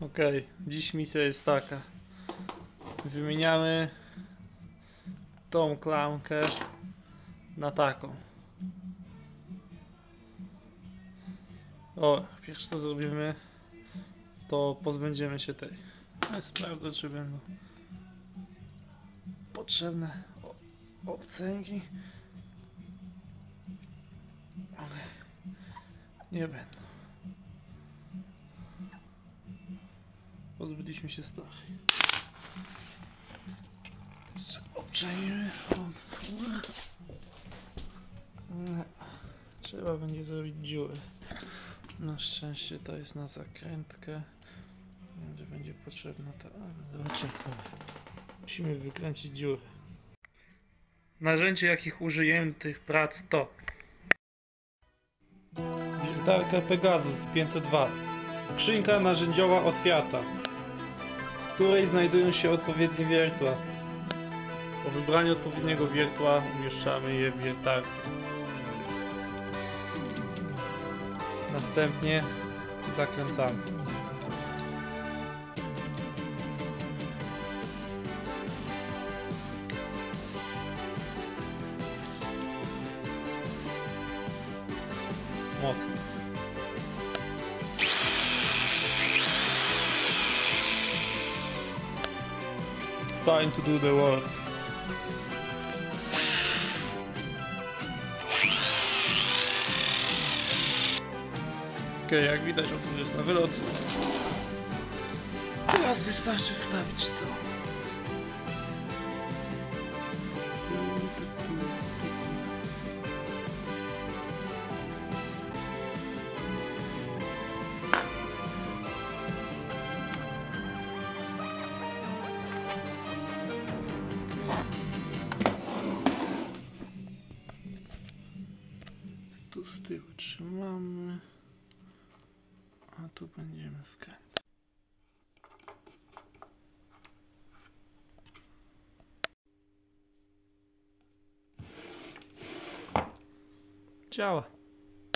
Okej, dziś misja jest taka. Wymieniamy tą klamkę na taką. O, pierwsze co zrobimy, to pozbędziemy się tej. Sprawdzę, czy będą potrzebne obcęgi. Okej. Nie będą. Pozbyliśmy się starej. Jeszcze obczajmy. Trzeba będzie zrobić dziurę. Na szczęście to jest na zakrętkę. Będzie, będzie potrzebna ta zaczepka. Musimy wykręcić dziurę. Narzędzie jakich do tych prac to Wiertarka Pegasus 502 Skrzynka narzędziowa od Fiata w której znajdują się odpowiednie wiertła. Po wybraniu odpowiedniego wiertła umieszczamy je w wiertarce. Następnie zakręcamy. Mocno. Time to do the work. Okej, jak widać otwór jest na wylot. Teraz wystarczy wstawić to. Tu z tyłu trzymamy. A tu będziemy wkręcać. Działa.